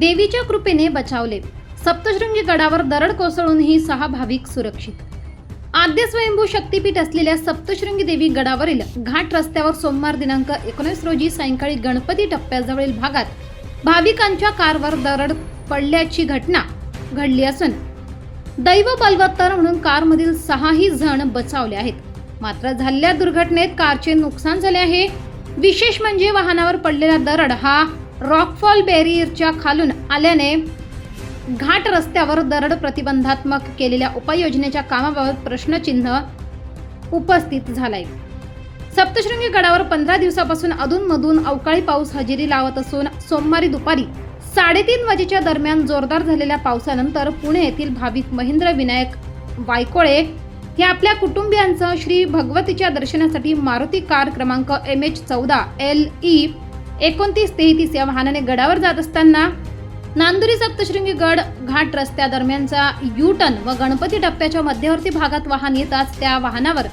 देवीच्या कृपेने बचावले. सप्तशृंगी गडावर दरड कोसळूनही सहा भाविक सुरक्षित. आद्य स्वयंभू शक्तीपीठ असलेल्या सप्तशृंगी देवी गडावरील घाट रस्त्यावर सोमवार दिनांक एकोणीस रोजी सायंकाळी गणपती टप्प्याजवळील भागात भाविकांच्या कारवर दरड पडल्याची घटना घडली असून दैव बलवत्तर म्हणून कारमधील सहाही जण बचावले आहेत. मात्र झालेल्या दुर्घटनेत कारचे नुकसान झाले आहे. विशेष म्हणजे वाहनावर पडलेला दरड हा रॉकफॉल बॅरियरच्या खालून आल्याने घाट रस्त्यावर दरड प्रतिबंधात्मक केलेल्या उपाययोजनेच्या कामाबाबत प्रश्नचिन्ह उपस्थित झालाय. सप्तशृंगी गडावर पंधरा दिवसापासून अधूनमधून अवकाळी पाऊस हजेरी लावत असून सोमवारी दुपारी साडेतीन वाजेच्या दरम्यान जोरदार झालेल्या पावसानंतर पुणे येथील भाविक महेंद्र विनायक वायकोळे हे आपल्या कुटुंबियांसह श्री भगवतीच्या दर्शनासाठी मारुती कार क्रमांक एम एच चौदा एल ई एकोणतीस तेहतीस या वाहनाने गडावर जात असताना नांदुरी सप्तशृंगी गड घाट रस्त्या दरम्यानचा यू टर्न व गणपती टप्प्याच्या मध्यवर्ती भागात वाहन येताच त्या वाहनावर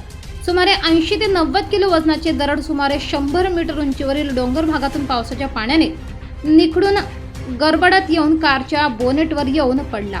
सुमारे ऐंशी ते नव्वद किलो वजनाचे दरड सुमारे शंभर मीटर उंचीवरील डोंगर भागातून पावसाच्या पाण्याने निखडून गरबडत येऊन कारच्या बोनेटवर येऊन पडला.